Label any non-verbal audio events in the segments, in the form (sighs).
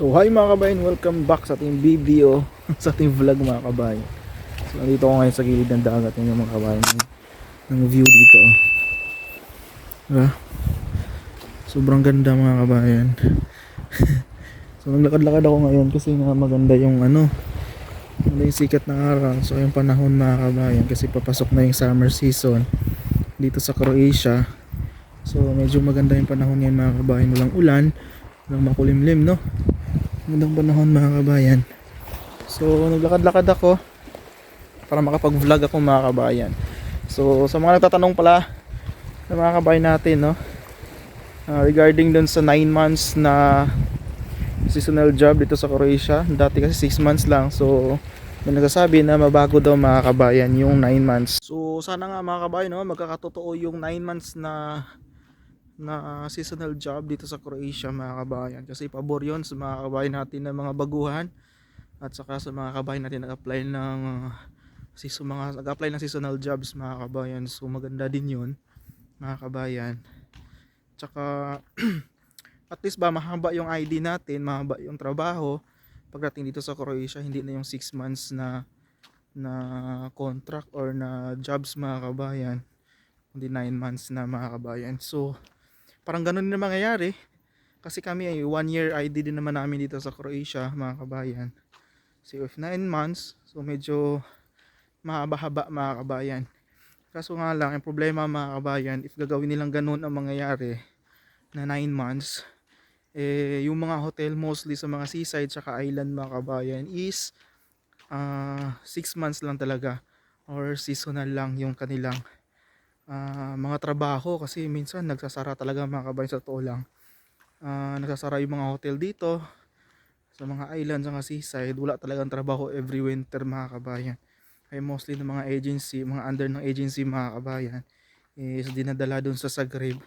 So hi mga kabayan, welcome back sa ating video, (laughs) sa ating vlog mga kabayan. So nandito ako ngayon sa gilid ng dagat yung mga kabayan ng, ng view dito. Diba? Sobrang ganda mga kabayan. (laughs) so naglakad-lakad ako ngayon kasi nga maganda yung ano, maganda yung sikat ng araw. So yung panahon mga kabayan kasi papasok na yung summer season dito sa Croatia. So medyo maganda yung panahon ngayon mga kabayan, walang ulan, walang makulimlim no. Magandang panahon mga kabayan. So naglakad-lakad ako para makapag-vlog ako mga kabayan. So sa mga nagtatanong pala sa mga kabayan natin no ah, regarding dun sa 9 months na seasonal job dito sa Croatia. Dati kasi 6 months lang. So may nagsasabi na mabago daw mga kabayan yung 9 months. So sana nga mga kabayan no, magkakatotoo yung 9 months na na seasonal job dito sa Croatia mga kabayan. Kasi pabor yon sa mga kabayan natin na mga baguhan at saka sa mga kabayan natin nag-apply ng season mga nag-apply ng seasonal jobs mga kabayan. So maganda din yon mga kabayan. Tsaka (clears throat) at least ba mahaba yung ID natin mahaba yung trabaho. Pagdating dito sa Croatia hindi na yung 6 months na na contract or na jobs mga kabayan. Kundi 9 months na mga kabayan. So parang ganun din ang mangyayari. Kasi kami ay 1 year ID din naman namin dito sa Croatia mga kabayan. So if 9 months so medyo mahaba-haba mga kabayan. Kaso nga lang ang problema mga kabayan if gagawin nilang ganun ang mangyayari na 9 months eh yung mga hotel mostly sa mga seaside tsaka island mga kabayan is 6 months lang talaga or seasonal lang yung kanilang ah, mga trabaho kasi minsan nagsasara talaga mga kabayan sa totoo lang. Ah, nagsasara yung mga hotel dito sa mga island sa seaside. Wala talagang trabaho every winter mga kabayan. Ay mostly ng mga agency mga under ng agency mga kabayan is dinadala doon sa Zagreb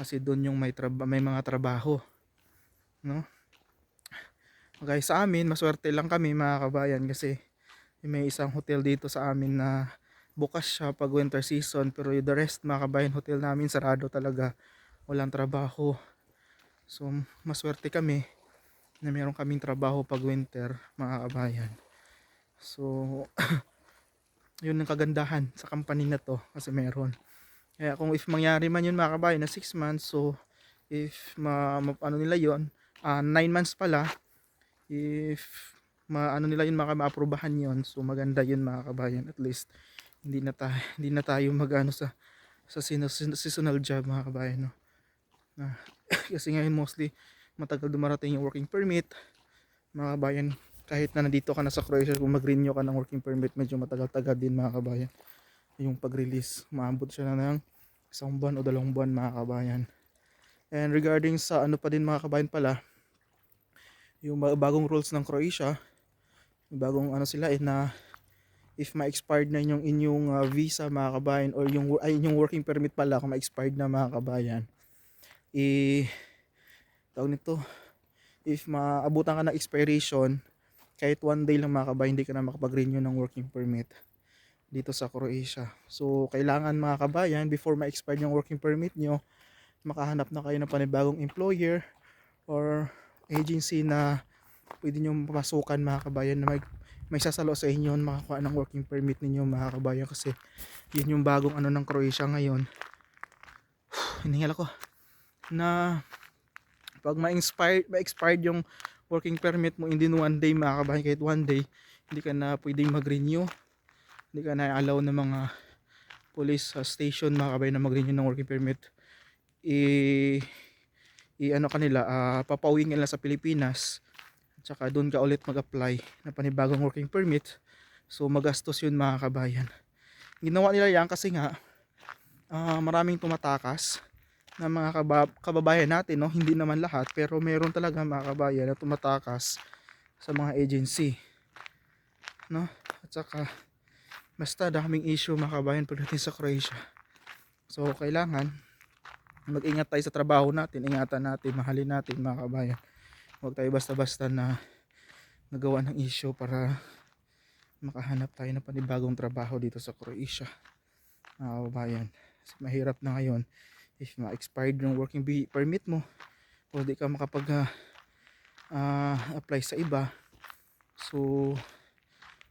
kasi doon yung may, may mga trabaho no? Guys sa amin maswerte lang kami mga kabayan kasi may isang hotel dito sa amin na bukas siya pag winter season pero the rest mga kabayan hotel namin sarado talaga. Walang trabaho. So maswerte kami na meron kaming trabaho pag winter mga kabayan. So (coughs) yun ang kagandahan sa company na to kasi meron. Kaya kung if mangyari man yun mga kabayan na 6 months so if ma, ma- ano nila yon 9 months pala if ma ano nila yun maka maaprubahan yon so maganda yun mga kabayan at least hindi na tayo (laughs) hindi na tayo magano sa sa seasonal job mga kabayan no? Na, (laughs) kasi ngayon mostly matagal dumarating yung working permit. Mga kabayan kahit na nandito ka na sa Croatia kung mag-renew ka ng working permit medyo matagal-tagal din mga kabayan yung pag-release. Maabot siya na ng isang buwan o dalawang buwan mga kabayan. And regarding sa ano pa din mga kabayan pala yung ba- bagong rules ng Croatia yung bagong ano sila eh na if ma-expired na yung inyong uh, visa mga kabayan or yung ay yung working permit pala kung ma-expired na mga kabayan. Eh tawag nito if maabutan ka ng expiration kahit one day lang mga kabayan hindi ka na makapag-renew ng working permit dito sa Croatia. So kailangan mga kabayan before ma-expire yung working permit nyo makahanap na kayo ng panibagong employer or agency na pwede nyo pamasukan mga kabayan na may, may sasalo sa inyo makakuha ng working permit ninyo mga kabayan kasi yun yung bagong ano ng Croatia ngayon. (sighs) Hiningal ako. Na pag ma-expired, ma-expired yung working permit mo hindi one day mga kabayan kahit one day hindi ka na pwedeng mag-renew. Hindi ka na allow ng mga police uh, station mga kabayan na mag-renew ng working permit. I i ano kanila uh, papauwi nila sa Pilipinas at saka doon ka ulit mag-apply na panibagong working permit. So magastos yun mga kabayan. Ginawa nila yan kasi nga ah, maraming tumatakas na mga kaba- kababayan natin no? Hindi naman lahat pero meron talaga mga kabayan na tumatakas sa mga agency no? At saka basta daming issue mga kabayan pagdating sa Croatia. So kailangan mag-ingat tayo sa trabaho natin ingatan natin mahalin natin mga kabayan huwag tayo basta-basta na nagawa ng issue para makahanap tayo ng panibagong trabaho dito sa Croatia mga kabayan kasi mahirap na ngayon if ma-expired yung working permit mo o di ka makapag ah, apply sa iba. So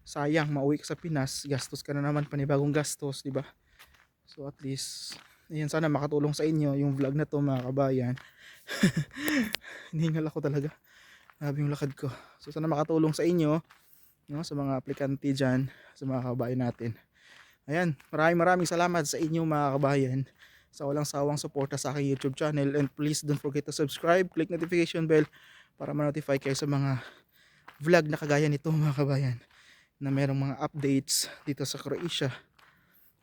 sayang mauwi ka sa Pinas, gastos ka na naman panibagong gastos, di ba? So at least Ayan, sana makatulong sa inyo yung vlog na to mga kabayan. (laughs) Hiningal ako talaga. Grabe yung lakad ko. So sana makatulong sa inyo no, sa mga aplikante dyan, sa mga kabayan natin. Ayan, maraming maraming salamat sa inyo mga kabayan sa walang sawang suporta sa aking YouTube channel and please don't forget to subscribe, click notification bell para ma-notify kayo sa mga vlog na kagaya nito mga kabayan na merong mga updates dito sa Croatia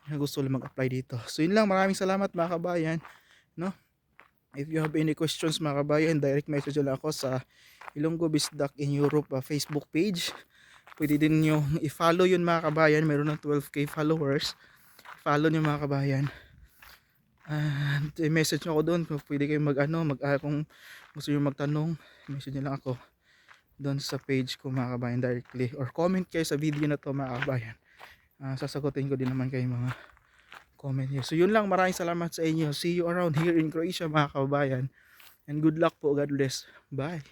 na gusto lang mag-apply dito. So yun lang, maraming salamat mga kabayan. No? If you have any questions mga kabayan, direct message lang ako sa Ilonggo Bisdak in Europe uh, Facebook page. Pwede din nyo i-follow yun mga kabayan. Meron ng 12k followers. Follow nyo mga kabayan. And i-message nyo ako doon kung pwede kayong mag ano, mag, ah, kung gusto nyo magtanong, message nyo lang ako doon sa page ko mga kabayan directly or comment kayo sa video na to mga kabayan Ah, sasagutin ko din naman kayo mga comment here. So yun lang, maraming salamat sa inyo. See you around here in Croatia mga kababayan. And good luck po. God bless. Bye.